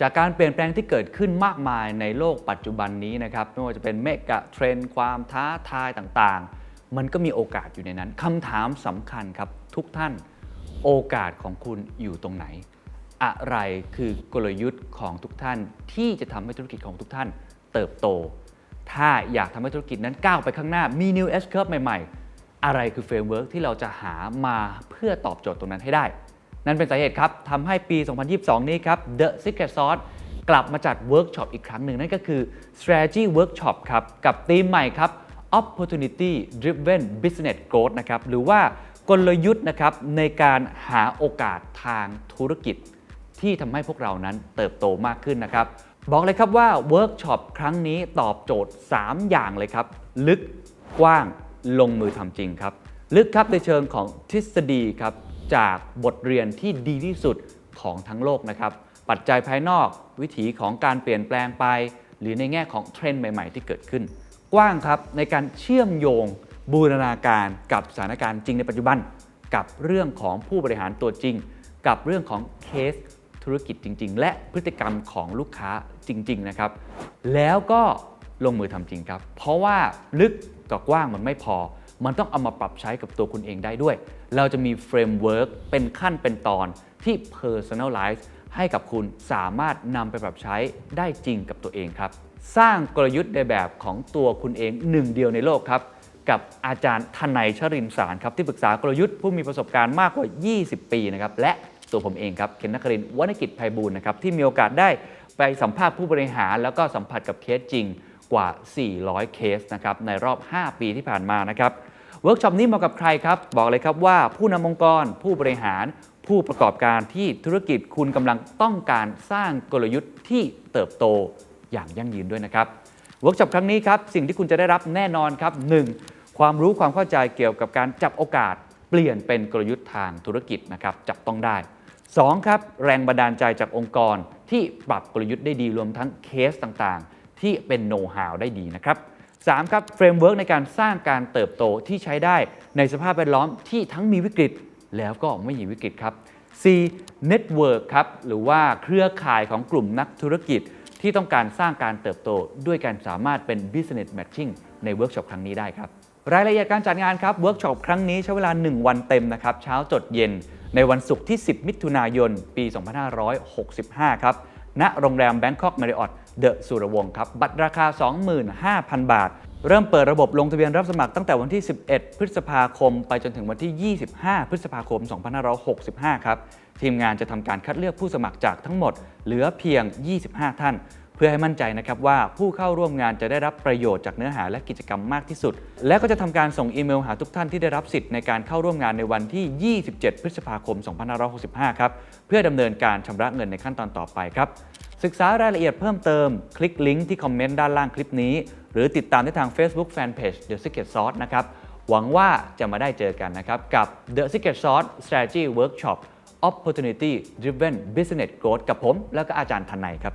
จากการเปลี่ยนแปลงที่เกิดขึ้นมากมายในโลกปัจจุบันนี้นะครับไม่ว่าจะเป็นเมกะเทรนด์ความท้าทายต่างๆ มันก็มีโอกาสอยู่ในนั้นคำถามสำคัญครับทุกท่านโอกาสของคุณอยู่ตรงไหน อะไรคือกลยุทธ์ของทุกท่าน ที่จะทำให้ธุรกิจของทุกท่านเติบโต ถ้าอยากทำให้ธุรกิจนั้นก้าวไปข้างหน้ามี New S Curve ใหม่ ๆ อะไรคือเฟรมเวิร์กที่เราจะหามาเพื่อตอบโจทย์ตรงนั้นให้ได้ นั่นเป็นสาเหตุครับทำให้ปี 2022 นี้ครับ The Secret Sauce กลับมาจัดเวิร์กช็อปอีกครั้งหนึ่ง นั่นก็คือ Strategy Workshop ครับ กับธีมใหม่ครับ Opportunity Driven Business Growth นะครับ หรือว่ากลยุทธ์นะครับในการหาโอกาสทางธุรกิจ ที่ทำให้พวกเรานั้นเติบโตมากขึ้นนะครับ บอกเลยครับว่าเวิร์กช็อปครั้งนี้ตอบโจทย์ 3 อย่างเลยครับ ลึกกว้างลงมือทำจริงครับ ลึกครับในเชิงของทฤษฎีครับ จากบทเรียนที่ดีที่สุดของทั้งโลกนะครับ ปัจจัยภายนอกวิถีของการเปลี่ยนแปลงไป หรือในแง่ของเทรนด์ใหม่ๆ ที่เกิดขึ้น กว้างครับในการเชื่อมโยงบูรณาการกับสถานการณ์จริงในปัจจุบัน กับเรื่องของผู้บริหารตัวจริง กับเรื่องของเคสธุรกิจจริง ๆ และพฤติกรรมของลูกค้าจริง ๆ นะครับ แล้วก็ลงมือทำจริงครับ เพราะว่าลึกกับกว้างมันไม่พอ มันต้องเอามาปรับใช้กับตัวคุณเองได้ด้วย เราจะมีเฟรมเวิร์กเป็นขั้นเป็นตอนที่ personalize ให้กับคุณสามารถนำไปปรับใช้ได้จริงกับตัวเองครับ สร้างกลยุทธ์ในแบบของตัวคุณเองหนึ่งเดียวในโลกครับ กับอาจารย์ทนายชรินสารครับ ที่ปรึกษากลยุทธ์ผู้มีประสบการณ์มากกว่า 20 ปีนะครับและตัวผมเองครับเคนนักครินวรรณกิจไพบูลนะครับที่มีโอกาสได้ไปสัมภาษณ์ผู้บริหาร แล้วก็สัมผัสกับเคสจริงกว่า 400 เคสนะครับในรอบ 5 ปีที่ผ่านมานะครับ เวิร์กช็อปนี้เหมาะกับใครครับ บอกเลยครับว่าผู้นำองค์กร ผู้บริหาร ผู้ประกอบการที่ธุรกิจคุณกำลังต้องการสร้างกลยุทธ์ที่เติบโตอย่างยั่งยืนด้วยนะครับเวิร์กช็อปครั้งนี้ครับสิ่งที่คุณจะได้รับแน่นอนครับ 1. ความรู้ความเข้าใจเกี่ยวกับการจับโอกาส เปลี่ยนเป็นกลยุทธ์ทางธุรกิจนะครับจับต้องได้ 2. ครับแรงบันดาลใจจากองค์กรที่ปรับกลยุทธ์ได้ดีรวมทั้งเคสต่างๆ ที่เป็นโน้ตฮาวได้ดีนะครับ 3. ครับเฟรมเวิร์กในการสร้างการเติบโตที่ใช้ได้ในสภาพแวดล้อมที่ทั้งมีวิกฤตแล้วก็ไม่มีวิกฤตครับ C Network ครับหรือว่าเครือข่ายของกลุ่มนักธุรกิจที่ต้องการสร้างการเติบโต ด้วยการสามารถเป็น Business Matching ในเวิร์กช็อปครั้งนี้ได้ครับ รายละเอียดการจัดงานครับเวิร์กช็อปครั้งนี้ใช้เวลา 1 วันเต็มนะครับเช้าจดเย็น ในวันศุกร์ที่ 10 มิถุนายน ปี 2565 ครับณโรงแรม Bangkok Marriott เดอะสุรวงศ์ครับบัตรราคา 25,000 บาท เริ่มเปิดระบบลงทะเบียนรับสมัครตั้งแต่วันที่ 11 พฤษภาคม ไปจนถึงวันที่ 25 พฤษภาคม 2565 ครับทีมงานจะทำการคัดเลือกผู้สมัครจากทั้งหมด เหลือเพียง 25 ท่าน เพื่อให้มั่นใจนะครับว่าผู้เข้าร่วมงานจะได้รับประโยชน์จากเนื้อหาและกิจกรรมมากที่สุด และก็จะทำการส่งอีเมลหาทุกท่านที่ได้รับสิทธิ์ในการเข้าร่วมงานในวันที่ 27 พฤษภาคม 2565 ครับ เพื่อดำเนินการชำระเงินในขั้นตอนต่อไปครับ ศึกษารายละเอียดเพิ่มเติม คลิกลิงก์ที่คอมเมนต์ด้านล่างคลิปนี้ หรือติดตามได้ทาง Facebook Fanpage The Secret Sauce นะครับ หวังว่าจะมาได้เจอกันนะครับกับ The Secret Sauce Strategy Workshop Opportunity Driven Business Growth กับผม แล้วก็อาจารย์ทันในครับ